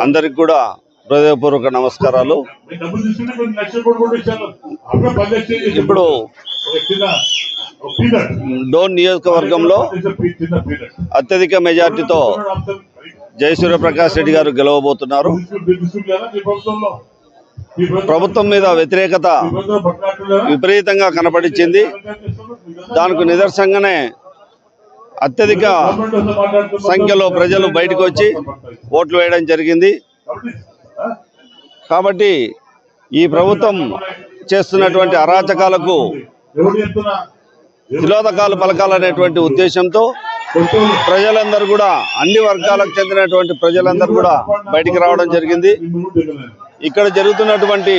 అందరికి కూడా హృదయపూర్వక నమస్కారాలు. ఇప్పుడు డోన్ నియోజకవర్గంలో అత్యధిక మెజార్టీతో జయ సూర్యప్రకాష్ రెడ్డి గారు గెలవబోతున్నారు. ప్రభుత్వం- మీద వ్యతిరేకత విపరీతంగా కనపడించింది దానికి నిదర్శనంగానే అత్యధిక సంఖ్యలో ప్రజలు బయటకు వచ్చి ఓట్లు వేయడం జరిగింది. కాబట్టి, ఈ ప్రభుత్వం చేస్తున్నటువంటి అరాచకాలకు ఎవరు తిలోదకాలు పలకాలనేటువంటి ఉద్దేశంతో ప్రజలందరూ కూడా అన్ని వర్గాలకు చెందినటువంటి ప్రజలందరూ కూడా బయటికి రావడం జరిగింది. ఇక్కడ జరుగుతున్నటువంటి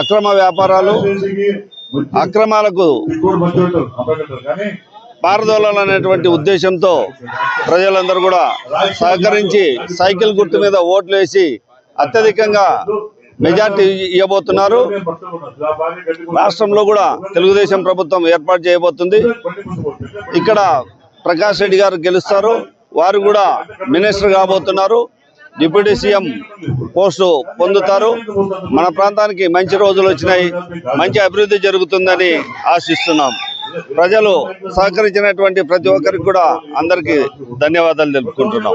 అక్రమ వ్యాపారాలు అక్రమాలకు పారదోళన అనేటువంటి పారదోలాలనేటువంటి ఉద్దేశంతో ప్రజలందరూ కూడా సహకరించి సైకిల్ గుర్తు మీద ఓట్లు వేసి అత్యధికంగా మెజార్టీ ఇవ్వబోతున్నారు రాష్ట్రంలో కూడా తెలుగుదేశం ప్రభుత్వం ఏర్పాటు చేయబోతుంది. ఇక్కడ ప్రకాష్ రెడ్డి గారు గెలుస్తారు. వారు కూడా మినిస్టర్ కాబోతున్నారు. డిప్యూటీ సీఎం పోస్టు పొందుతారు. మన ప్రాంతానికి మంచి రోజులు వచ్చినాయి. మంచి అభివృద్ధి జరుగుతుందని ఆశిస్తున్నాం. ప్రజలు సహకరించినటువంటి ప్రతి ఒక్కరికి కూడా అందరికీ ధన్యవాదాలు తెలుపుకుంటున్నాం.